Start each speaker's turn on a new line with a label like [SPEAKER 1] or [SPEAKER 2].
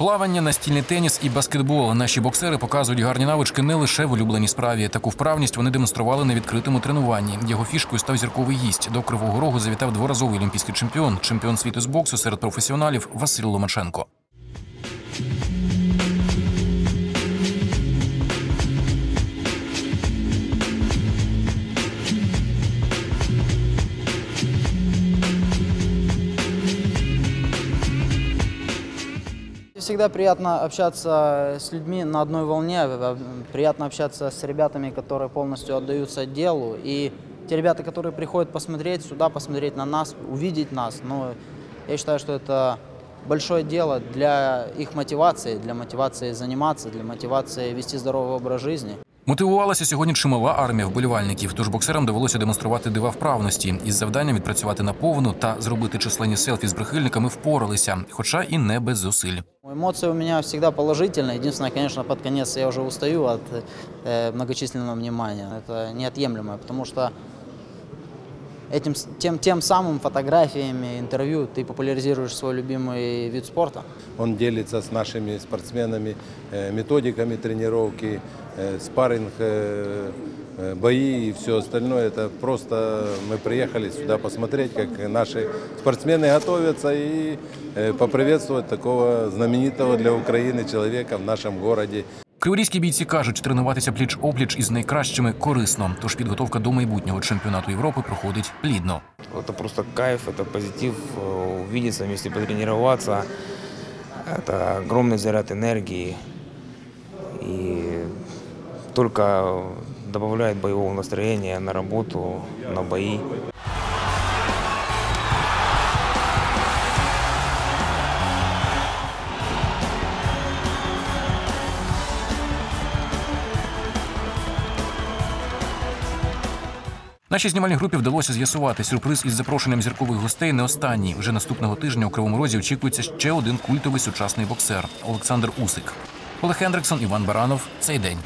[SPEAKER 1] Плавання, настільний теніс і баскетбол. Наші боксери показують гарні навички не лише в улюбленій справі. Таку вправність вони демонстрували на відкритому тренуванні. Його фішкою став зірковий гість. До Кривого Рогу завітав дворазовий олімпійський чемпіон, чемпіон світу з боксу серед професіоналів Василь Ломаченко.
[SPEAKER 2] Всегда приятно общаться с людьми на одной волне, э, приятно общаться с ребятами, которые полностью отдаются делу. И те ребята, которые приходят посмотреть сюда, посмотреть на нас, увидеть нас, ну, я считаю, что это большое дело для их мотивации, для мотивации заниматься, для мотивации вести здоровый образ жизни.
[SPEAKER 1] Мотивувалася сьогодні чимала армія вболівальників, тож боксерам довелося демонструвати дива вправності. Із завданням відпрацювати наповну та зробити численні селфі з прихильниками впоралися, хоча і не без зусиль.
[SPEAKER 2] Эмоции у меня всегда положительные. Единственное, конечно, под конец я уже устаю от э, многочисленного внимания. Это неотъемлемое, потому что этим, тем, тем самым фотографиями, интервью ты популяризируешь свой любимый вид спорта.
[SPEAKER 3] Он делится с нашими спортсменами э, методиками тренировки, э, спарринг, э, бои и все остальное. Это просто мы приехали сюда посмотреть, как наши спортсмены готовятся и поприветствовать такого знаменитого для Украины человека в нашем городе.
[SPEAKER 1] Криворізькі бійці кажуть, тренуватися пліч опліч із найкращими корисно. Тож підготовка до майбутнього чемпіонату Європи проходить плідно.
[SPEAKER 4] Это просто кайф, это позитив, э, увидеться вместе, потренироваться. Это огромный заряд энергии и только добавляет боевого настроения на работу, на бои.
[SPEAKER 1] Нашій знімальній групі вдалося з'ясувати сюрприз із запрошенням зіркових гостей не останній. Вже наступного тижня у Кривому Розі очікується ще один культовий сучасний боксер Олександр Усик. Олег Хендриксон, Іван Баранов. Цей день.